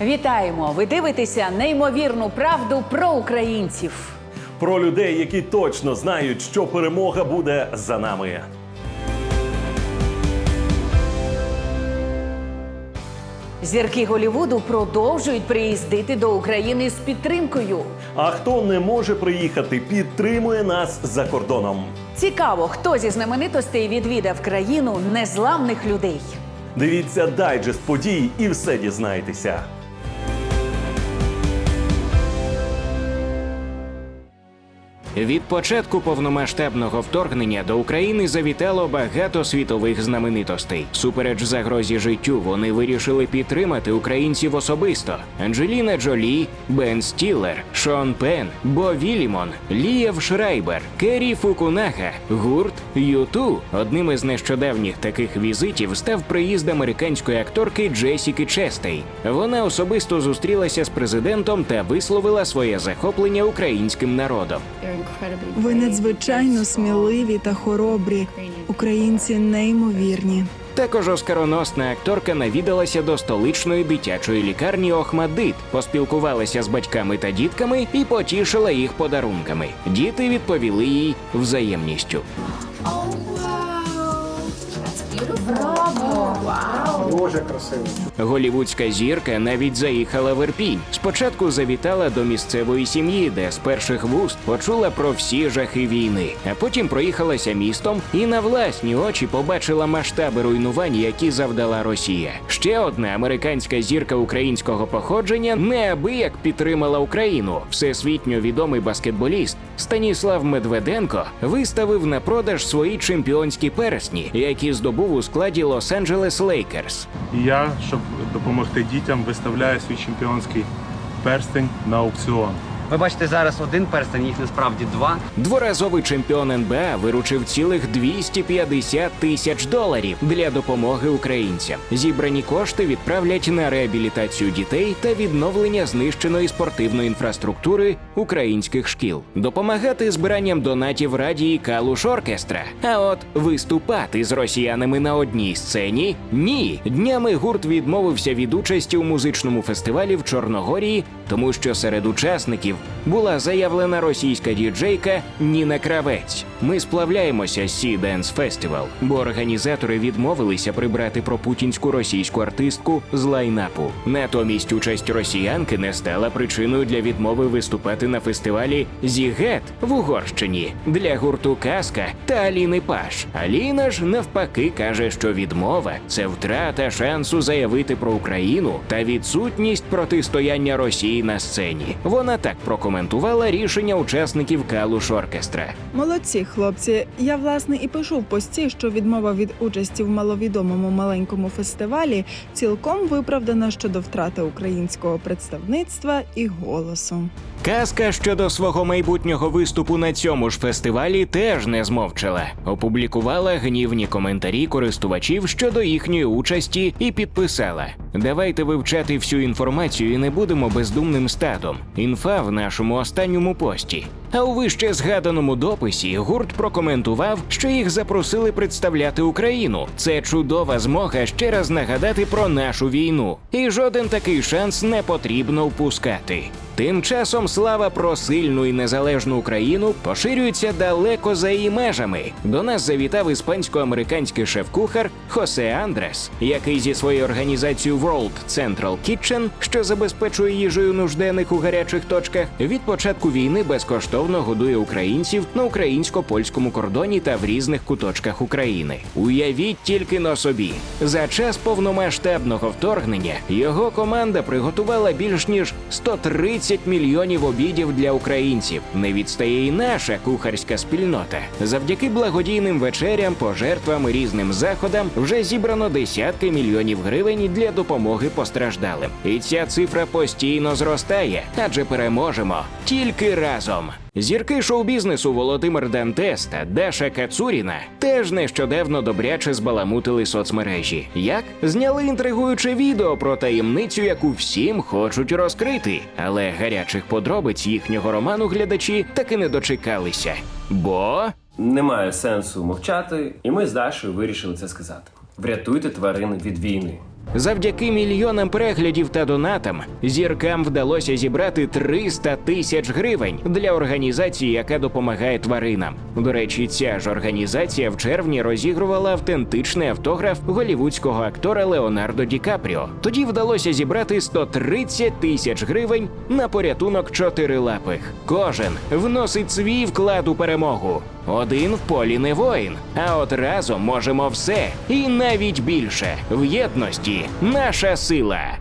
Вітаємо! Ви дивитеся неймовірну правду про українців. Про людей, які точно знають, що перемога буде за нами. Зірки Голівуду продовжують приїздити до України з підтримкою. А хто не може приїхати, підтримує нас за кордоном. Цікаво, хто зі знаменитостей відвідав країну незламних людей. Дивіться дайджест подій і все дізнаєтеся. Від початку повномасштабного вторгнення до України завітало багато світових знаменитостей. Супереч загрозі життю, вони вирішили підтримати українців особисто: Анджеліна Джолі, Бен Стіллер, Шон Пен, Бо Вілімон, Лієв Шрайбер, Керрі Фукунага, гурт Юту. Одним із нещодавніх таких візитів став приїзд американської акторки Джесіки Честей. Вона особисто зустрілася з президентом та висловила своє захоплення українським народом. Ви надзвичайно сміливі та хоробрі. Українці неймовірні. Також оскароносна акторка навідалася до столичної дитячої лікарні Охмадит, поспілкувалася з батьками та дітками і потішила їх подарунками. Діти відповіли їй взаємністю. Голівудська зірка навіть заїхала в Ірпінь. Спочатку завітала до місцевої сім'ї, де з перших вуст почула про всі жахи війни, а потім проїхалася містом і на власні очі побачила масштаби руйнувань, які завдала Росія. Ще одна американська зірка українського походження неабияк підтримала Україну. Всесвітньо відомий баскетболіст Станіслав Медведенко виставив на продаж свої чемпіонські персні, які здобув у складі Лос-Анджелес Лейкерс. Я, щоб допомогти дітям, виставляю свій чемпіонський перстень на аукціон. Ви бачите зараз один перстень, їх насправді два. Дворазовий чемпіон НБА виручив цілих 250 тисяч доларів для допомоги українцям. Зібрані кошти відправлять на реабілітацію дітей та відновлення знищеної спортивної інфраструктури українських шкіл. Допомагати збиранням донатів радії Калуш Оркестра. А от виступати з росіянами на одній сцені ні. Днями гурт відмовився від участі у музичному фестивалі в Чорногорії, тому що серед учасників була заявлена російська діджейка Ніна Кравець. Ми сплавляємося з Sea Dance Festival, бо організатори відмовилися прибрати пропутінську російську артистку з лайнапу. Натомість участь росіянки не стала причиною для відмови виступати на фестивалі Зігет в Угорщині для гурту Казка та Аліни Паш. Аліна ж навпаки каже, що відмова це втрата шансу заявити про Україну та відсутність протистояння Росії на сцені. Вона так прокоментувала рішення учасників Калуш Оркестра. Молодці, хлопці. Я власне і пишу в пості, що відмова від участі в маловідомому маленькому фестивалі цілком виправдана щодо втрати українського представництва і голосу. Казка щодо свого майбутнього виступу на цьому ж фестивалі теж не змовчала. Опублікувала гнівні коментарі користувачів щодо їхньої участі і підписала: Давайте вивчати всю інформацію і не будемо бездумним стадом. Інфа в нашому останньому пості. А у вище згаданому дописі гурт прокоментував, що їх запросили представляти Україну. Це чудова змога ще раз нагадати про нашу війну. І жоден такий шанс не потрібно впускати. Тим часом слава про сильну і незалежну Україну поширюється далеко за її межами. До нас завітав іспансько-американський шеф-кухар Хосе Андрес, який зі своєю організацією World Central Kitchen, що забезпечує їжею нужденних у гарячих точках, від початку війни безкоштовно годує українців на українсько-польському кордоні та в різних куточках України. Уявіть тільки на собі, за час повномасштабного вторгнення його команда приготувала більш ніж 130 мільйонів обідів для українців. Не відстає і наша кухарська спільнота. Завдяки благодійним вечерям, пожертвам і різним заходам вже зібрано десятки мільйонів гривень для допомоги постраждалим. І ця цифра постійно зростає, адже переможемо тільки разом. Зірки шоу-бізнесу Володимир Дантес та Даша Кацуріна теж нещодавно добряче збаламутили соцмережі. Як зняли інтригуюче відео про таємницю, яку всім хочуть розкрити, але гарячих подробиць їхнього роману глядачі таки не дочекалися. Бо Немає сенсу мовчати, і ми з Дашою вирішили це сказати. Врятуйте тварин від війни. Завдяки мільйонам переглядів та донатам зіркам вдалося зібрати 300 тисяч гривень для організації, яка допомагає тваринам. До речі, ця ж організація в червні розігрувала автентичний автограф голівудського актора Леонардо Ді Капріо. Тоді вдалося зібрати 130 тисяч гривень на порятунок чотирилапих. Кожен вносить свій вклад у перемогу. Один в полі не воїн, а от разом можемо все і навіть більше. В єдності наша сила.